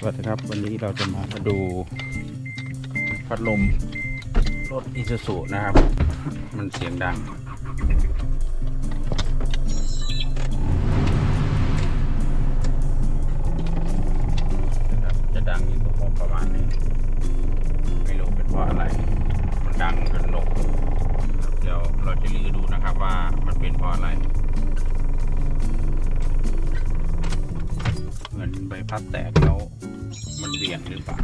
สวัสดีครับวันนี้เราจะมาดูพัดลมรถอิซูซุนะครับ มันเสียงดังนะครับจะดังอยู่ตรงประมาณนี้ ไม่รู้เป็นเพราะอะไร มันดังจนหนกเดี๋ยวเราจะลือดูนะครับว่ามันเป็นเพราะอะไร เหมือนใบพัดแตกแล้ว มันเบี่ยงหรือเปล่า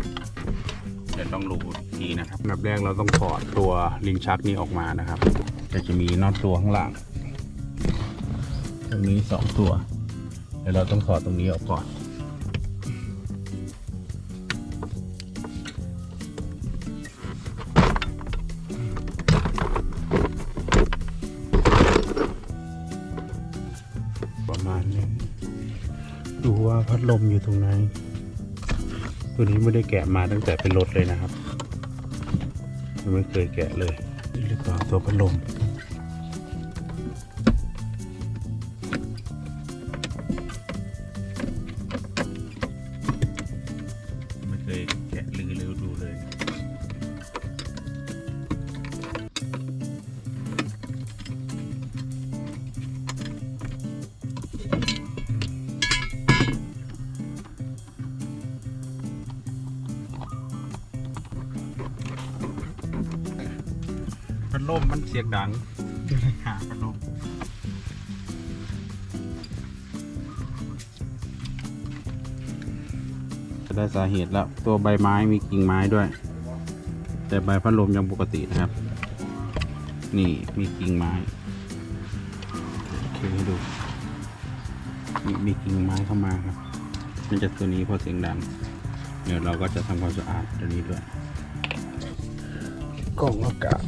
เดี๋ยวต้องรู้ทีนะครับอันดับแรกเราต้องถอดตัวลิ้นชักนี้ออกมานะครับแต่จะมีน็อตตัวข้างหลังตรงนี้สองตัวเดี๋ยวเราต้องถอดตรงนี้ออกก่อนประมาณนี้ดูว่าพัดลมอยู่ตรงไหน ตัวนี้ไม่ได้แกะมาตั้งแต่เป็นรถเลยนะครับยังไม่เคยแกะเลยนี่หรือเปล่าตัวพัดลม พัดลมมันเสียงดังหาพัดลมจะได้สาเหตุแล้ว ตัวใบไม้มีกิ่งไม้ด้วย แต่ใบพัดลมยังปกตินะครับ นี่มีกิ่งไม้โอเคให้ดูมีมีกิ่งไม้เข้ามาครับมันจะตัวนี้เพราะเสียงดังเดี๋ยวเราก็จะทำความสะอาดตัวนี้ด้วยกล่องอากาศ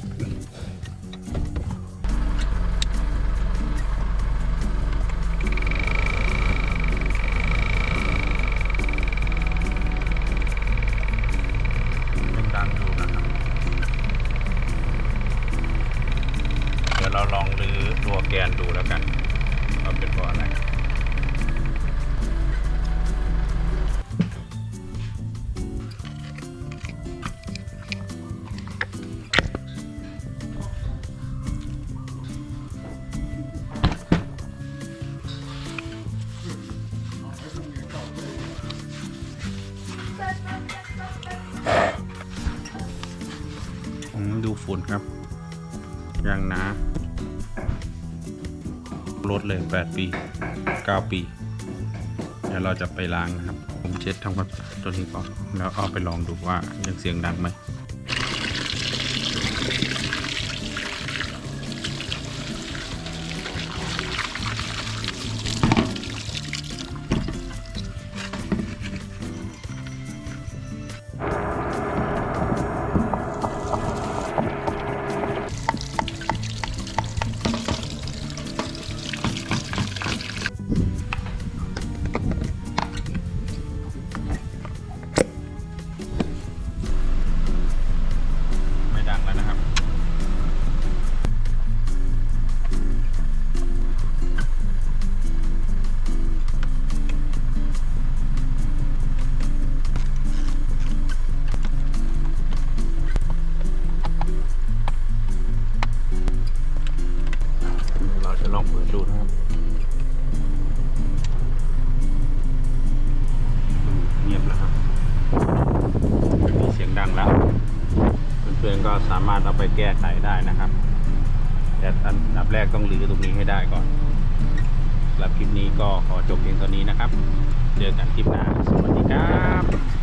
แล้วกันว่าเป็นเพราะอะไรดูฝุ่นครับยางนา รถเลย 8 ปี 9 ปีเดี๋ยวเราจะไปล้างนะครับ ผมเช็ดทำความสะอาดตัวนี้ก่อนแล้วเอาไปลองดูว่ายังเสียงดังไหม ลองเปิดดูนะครับเงียบแล้วครับม่มีเสียงดังแล้ว เพื่อนๆก็สามารถเอาไปแก้ไขได้นะครับ แต่อันดับแรกต้องรื้อตรงนี้ให้ได้ก่อนสำหรับคลิปนี้ก็ขอจบเพียงเท่านี้นะครับ เจอกันคลิปหน้า สวัสดีครับ